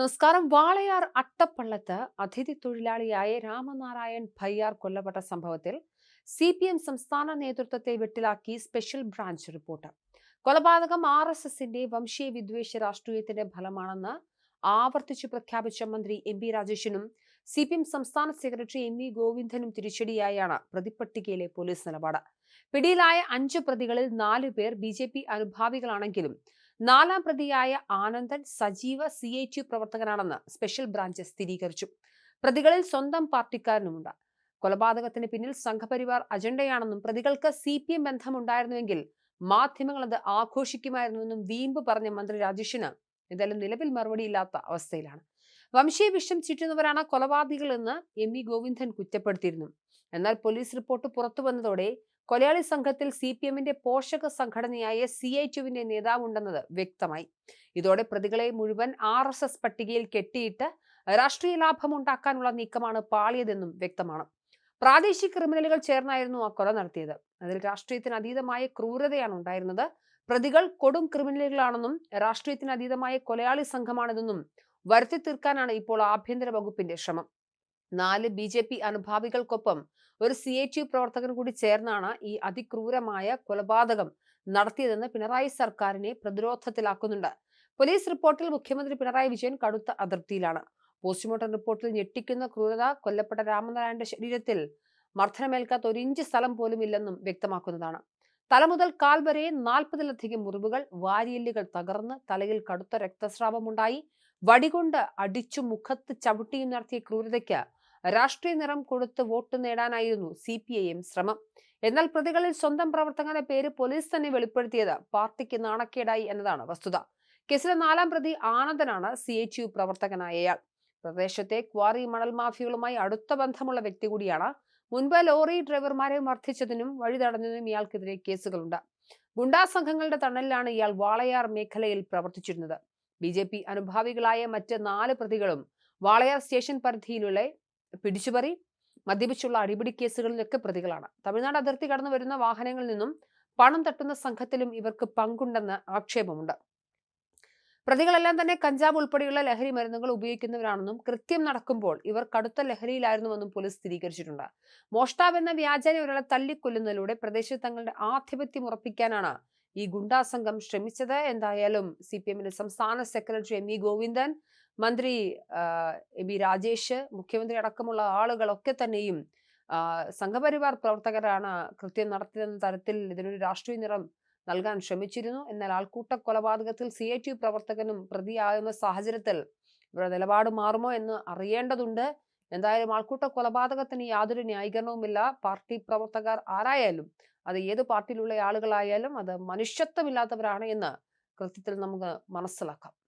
നമസ്കാരം. വാളയാർ അട്ടപ്പള്ളത്ത് അതിഥി തൊഴിലാളിയായ രാമനാരായൺ ഭയ്യാർ കൊല്ലപ്പെട്ട സംഭവത്തിൽ സി പി എം സംസ്ഥാന നേതൃത്വത്തെ വെട്ടിലാക്കി സ്പെഷ്യൽ ബ്രാഞ്ച് റിപ്പോർട്ട്. കൊലപാതകം ആർ എസ് എസിന്റെ വംശീയ വിദ്വേഷ രാഷ്ട്രീയത്തിന്റെ ഫലമാണെന്ന് ആവർത്തിച്ചു പ്രഖ്യാപിച്ച മന്ത്രി എം പി രാജേഷിനും സി പി എം സംസ്ഥാന സെക്രട്ടറി എം വി ഗോവിന്ദനും തിരിച്ചടിയായാണ് പ്രതിപട്ടികയിലെ പോലീസ് നിലപാട്. പിടിയിലായ അഞ്ച് പ്രതികളിൽ നാലു പേർ ബി ജെ പി അനുഭാവികളാണെങ്കിലും നാലാം പ്രതിയായ ആനന്ദൻ സജീവ സി എച്ച് യു പ്രവർത്തകനാണെന്ന് സ്പെഷ്യൽ ബ്രാഞ്ച് സ്ഥിരീകരിച്ചു. പ്രതികളിൽ സ്വന്തം പാർട്ടിക്കാരനുമുണ്ട്. കൊലപാതകത്തിന് പിന്നിൽ സംഘപരിവാർ അജണ്ടയാണെന്നും പ്രതികൾക്ക് സി പി എം ബന്ധമുണ്ടായിരുന്നുവെങ്കിൽ മാധ്യമങ്ങൾ അത് ആഘോഷിക്കുമായിരുന്നുവെന്നും വീമ്പ് പറഞ്ഞ മന്ത്രി രാജേഷിന് എന്തായാലും നിലവിൽ മറുപടിയില്ലാത്ത അവസ്ഥയിലാണ്. വംശീയ വിഷം ചുറ്റുന്നവരാണ് കൊലപാതകളെന്ന് എം വി ഗോവിന്ദൻ കുറ്റപ്പെടുത്തിയിരുന്നു. എന്നാൽ പോലീസ് റിപ്പോർട്ട് പുറത്തു വന്നതോടെ കൊലയാളി സംഘത്തിൽ സി പി എമ്മിന്റെ പോഷക സംഘടനയായ സി ഐ ടുവിന്റെ നേതാവുണ്ടെന്നത് വ്യക്തമായി. ഇതോടെ പ്രതികളെ മുഴുവൻ ആർ എസ് എസ് പട്ടികയിൽ കെട്ടിയിട്ട് രാഷ്ട്രീയ ലാഭം ഉണ്ടാക്കാനുള്ള നീക്കമാണ് പാളിയതെന്നും വ്യക്തമാണ്. പ്രാദേശിക ക്രിമിനലുകൾ ചേർന്നായിരുന്നു ആ കൊല നടത്തിയത്. അതിൽ രാഷ്ട്രീയത്തിന് അതീതമായ ക്രൂരതയാണ് ഉണ്ടായിരുന്നത്. പ്രതികൾ കൊടും ക്രിമിനലുകളാണെന്നും രാഷ്ട്രീയത്തിന് അതീതമായ കൊലയാളി സംഘമാണിതെന്നും വരുത്തി തീർക്കാനാണ് ഇപ്പോൾ ആഭ്യന്തര വകുപ്പിന്റെ ശ്രമം. നാല് ബി ജെ പി അനുഭാവികൾക്കൊപ്പം ഒരു സി എച്ച് യു പ്രവർത്തകൻ കൂടി ചേർന്നാണ് ഈ അതിക്രൂരമായ കൊലപാതകം നടത്തിയതെന്ന് പിണറായി സർക്കാരിനെ പ്രതിരോധത്തിലാക്കുന്നുണ്ട്. പോലീസ് റിപ്പോർട്ടിൽ മുഖ്യമന്ത്രി പിണറായി വിജയൻ കടുത്ത അതിർത്തിയിലാണ്. പോസ്റ്റ്മോർട്ടം റിപ്പോർട്ടിൽ ഞെട്ടിക്കുന്ന ക്രൂരത കൊല്ലപ്പെട്ട രാമനാരായണന്റെ ശരീരത്തിൽ മർദ്ദനമേൽക്കാത്ത ഒരു ഇഞ്ച് സ്ഥലം പോലും ഇല്ലെന്നും വ്യക്തമാക്കുന്നതാണ്. തല മുതൽ കാൽ വരെ നാൽപ്പതിലധികം മുറിവുകൾ വാരിയെല്ലുകൾ തകർന്ന് തലയിൽ കടുത്ത രക്തസ്രാവമുണ്ടായി. വടികൊണ്ട് അടിച്ചു മുഖത്ത് ചവിട്ടിയും നടത്തിയ ക്രൂരതയ്ക്ക് രാഷ്ട്രീയ നിറം കൊടുത്ത് വോട്ട് നേടാനായിരുന്നു സി പി ഐ എം ശ്രമം. എന്നാൽ പ്രതികളിൽ സ്വന്തം പ്രവർത്തകന്റെ പേര് പോലീസ് തന്നെ വെളിപ്പെടുത്തിയത് പാർട്ടിക്ക് നാണക്കേടായി എന്നതാണ് വസ്തുത. കേസിലെ നാലാം പ്രതി ആനന്ദനാണ് സി എച്ച് യു പ്രവർത്തകനായയാൾ പ്രദേശത്തെ ക്വാറി മണൽ മാഫിയകളുമായി അടുത്ത ബന്ധമുള്ള വ്യക്തി കൂടിയാണ്. മുൻപ് ലോറി ഡ്രൈവർമാരെ മർദ്ദിച്ചതിനും വഴി തടഞ്ഞതിനും ഇയാൾക്കെതിരെ കേസുകളുണ്ട്. ഗുണ്ടാ സംഘങ്ങളുടെ തണലിലാണ് ഇയാൾ വാളയാർ മേഖലയിൽ പ്രവർത്തിച്ചിരുന്നത്. ബി ജെ പി അനുഭാവികളായ മറ്റ് നാല് പ്രതികളും വാളയാർ സ്റ്റേഷൻ പരിധിയിലുള്ള പിടിച്ചുപറി മദ്യപിച്ചുള്ള അടിപിടി കേസുകളിലൊക്കെ പ്രതികളാണ്. തമിഴ്നാട് അതിർത്തി കടന്നു വരുന്ന വാഹനങ്ങളിൽ നിന്നും പണം തട്ടുന്ന സംഘത്തിലും ഇവർക്ക് പങ്കുണ്ടെന്ന് ആക്ഷേപമുണ്ട്. പ്രതികളെല്ലാം തന്നെ കഞ്ചാവ് ഉൾപ്പെടെയുള്ള ലഹരി മരുന്നുകൾ ഉപയോഗിക്കുന്നവരാണെന്നും കൃത്യം നടക്കുമ്പോൾ ഇവർ കടുത്ത ലഹരിയിലായിരുന്നുവെന്നും പോലീസ് സ്ഥിരീകരിച്ചിട്ടുണ്ട്. മോഷ്ടാവ് എന്ന വ്യാജനെ ഒരാളെ തല്ലിക്കൊല്ലുന്നതിലൂടെ പ്രദേശത്ത് തങ്ങളുടെ ആധിപത്യം ഉറപ്പിക്കാനാണ് ഈ ഗുണ്ടാസംഘം ശ്രമിച്ചത്. എന്തായാലും സി പി എമ്മിന്റെ സംസ്ഥാന സെക്രട്ടറി എം ഇ ഗോവിന്ദൻ മന്ത്രി എ ബി രാജേഷ് മുഖ്യമന്ത്രി അടക്കമുള്ള ആളുകളൊക്കെ തന്നെയും സംഘപരിവാർ പ്രവർത്തകരാണ് കൃത്യം നടത്തിയെന്ന തരത്തിൽ ഇതിനൊരു രാഷ്ട്രീയ നിറം നൽകാൻ ശ്രമിച്ചിരുന്നു. എന്നാൽ ആൾക്കൂട്ട കൊലപാതകത്തിൽ സി ഐ ടി പ്രവർത്തകനും പ്രതിയാകുന്ന സാഹചര്യത്തിൽ ഇവരുടെ നിലപാട് മാറുമോ എന്ന് അറിയേണ്ടതുണ്ട്. എന്തായാലും ആൾക്കൂട്ട കൊലപാതകത്തിന് യാതൊരു ന്യായീകരണവുമില്ല. പാർട്ടി പ്രവർത്തകർ ആരായാലും അത് ഏത് പാർട്ടിയിലുള്ള ആളുകളായാലും അത് മനുഷ്യത്വമില്ലാത്തവരാണ് എന്ന് കൃത്യത്തിൽ നമുക്ക് മനസ്സിലാക്കാം.